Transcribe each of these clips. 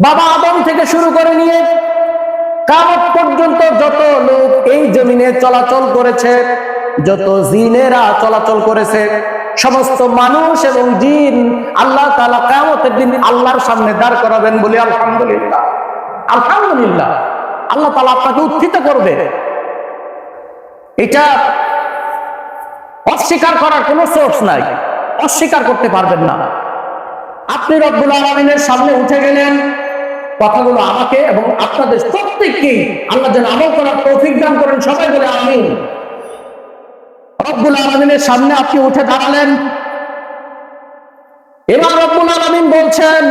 বাবা আদম থেকে শুরু করে নিয়ে কামত পর্যন্ত যত লোক এই জমিনে চলাচল করেছে, যত জিনেরা চলাচল করেছে, সমস্ত মানুষ এবং জিন আল্লাহ তালা কামতের দিন আল্লাহর সামনে দাঁড় করাবেন বলে আলহামদুলিল্লাহ। আলহামদুলিল্লাহ। আল্লাহ তালা আপনাকে উত্থিত করবে। এটা অস্বীকার করার কোনো সোর্স নাই। অস্বীকার করতে পারবেন না। আপনি রব্বুল আলমিনের সামনে উঠে গেলেন কথাগুলো আমাকে এবং আপনাদের প্রত্যেককে আল্লাহ যেন আমল করার তৌফিক দান করেন। সবাই বলে আমি রব্বুল আলমিনের সামনে আপনি উঠে দাঁড়ালেন। এবার রব্বুল আলমিন বলছেন,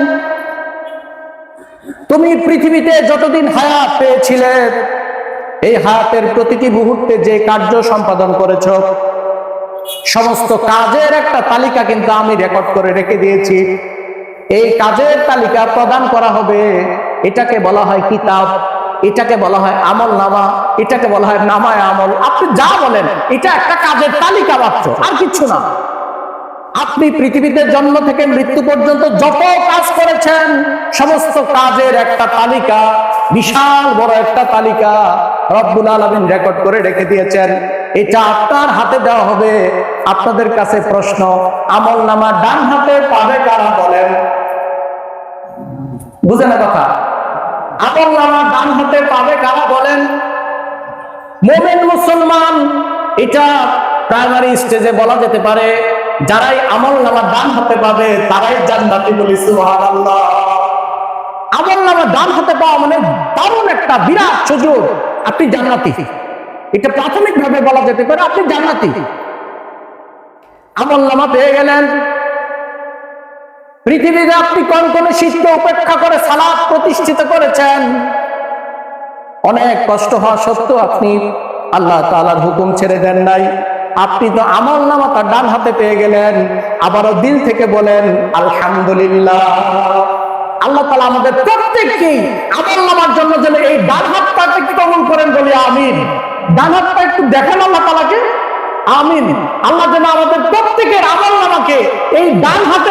তুমি পৃথিবীতে যতদিন হায়াত পেয়েছিলে, এই হায়াতের প্রতিটি মুহূর্তে যে কার্য সম্পাদন করেছ, সমস্ত কাজের একটা তালিকা কিন্তু আমি রেকর্ড করে রেখে দিয়েছি। এই কাজের তালিকা প্রদান করা হবে। এটাকে বলা হয় কিতাব, এটাকে বলা হয় আমল নামা, এটাকে বলা হয় নামায় আমল। আপনি যা বলেন, এটা একটা কাজের তালিকা মাত্র, আর কিছু না। আপনি পৃথিবীতে জন্ম থেকে মৃত্যু পর্যন্ত যত কাজ করেছেন, সমস্ত কাজের একটা তালিকা, বিশাল বড় একটা তালিকা রব্বুল আলমিন রেকর্ড করে রেখে দিয়েছেন। এটা আপনার হাতে দেওয়া হবে, আপনাদের কাছে প্রশ্ন, আমল নামা ডান হাতে পাবে কারা বলেন? বুঝে না কথা? আমল নামা ডান হাতে পাবে কারা বলেন? মোমেন মুসলমান, এটা প্রাইমারি স্টেজে বলা যেতে পারে, যারাই আমল নামা ডান হাতে পাবে, তারাই জান্নাতি বলি আমল নামা ডান হাতে পাওয়া মানে দারুণ একটা বিরাট সুযোগ, আপনি জান্নাতি। এটা প্রাথমিক ভাবে বলা যেতে পারে আপনি জান্নাতি। আমল নামা পেয়ে গেলেন। পৃথিবীতে আপনি কোন কোন শীতকে উপেক্ষা করে সালাদ প্রতিষ্ঠিত করেছেন? অনেক কষ্ট হওয়া সত্ত্বেও আপনি আল্লাহ তালার হুকুম ছেড়ে দেন নাই। আপনি তো আমল নামা তার ডান হাতে পেয়ে গেলেন, আবারও দিল থেকে বলেন, আলহামদুলিল্লাহ। আল্লাহ তালা আমাদের প্রত্যেককেই আমল নামার জন্য যেন এই ডান হাতটাকে কবল করেন বলি আমিন। ডান হাতটা একটু দেখেন আল্লাহ তালাকে আমিন। আল্লাহ যেন আমাদের প্রত্যেকের আমল নামাকে এই ডান হাতে